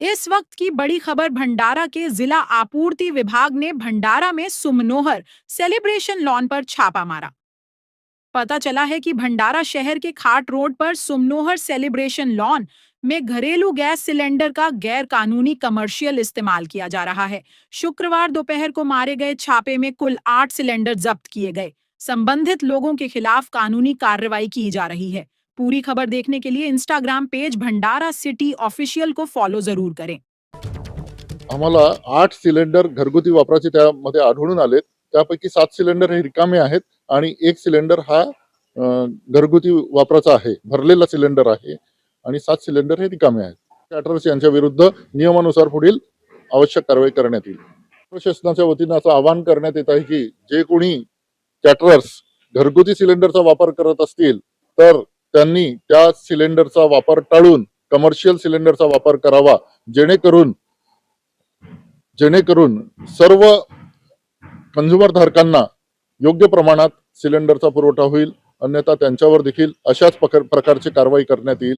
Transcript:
इस वक्त की बड़ी खबर, भंडारा के जिला आपूर्ति विभाग ने भंडारा में सुमनोहर सेलिब्रेशन लॉन पर छापा मारा। पता चला है कि भंडारा शहर के खाट रोड पर सुमनोहर सेलिब्रेशन लॉन में घरेलू गैस सिलेंडर का गैर कानूनी कमर्शियल इस्तेमाल किया जा रहा है। शुक्रवार दोपहर को मारे गए छापे में कुल आठ सिलेंडर जब्त किए गए। संबंधित लोगों के खिलाफ कानूनी कार्रवाई की जा रही है। पूरी खबर देखने के लिए Instagram page Bhandara city official को फॉलो जरूर करें। आम्हाला आठ सिलेंडर घरगुती वापराचे त्यामध्ये आढळून आलेत. त्यापैकी सात सिलेंडर हे रिकामे आहेत आणि एक सिलेंडर हा घरगुती वापराचा आहे. भरलेला सिलेंडर आहे आणि सात सिलेंडर हे रिकामे आहेत. कॅटरर्स यांच्या विरुद्ध नियमानुसार पुढील आवश्यक कारवाई करण्यात येईल. प्रशासनाच्या वतीनं असं आवाहन करण्यात येत आहे की जे कोणी कॅटरर्स घरगुती सिलेंडरचा वापर करत असतील तर त्यांनी त्या सिलेंडरचा वापर टाळून कमर्शियल सिलेंडरचा वापर करावा जेणेकरून जेणेकरून सर्व कंझ्युमर धारकांना योग्य प्रमाणात सिलेंडरचा पुरवठा होईल अन्यथा त्यांच्यावर देखील अशाच प्रकारची कारवाई करण्यात येईल.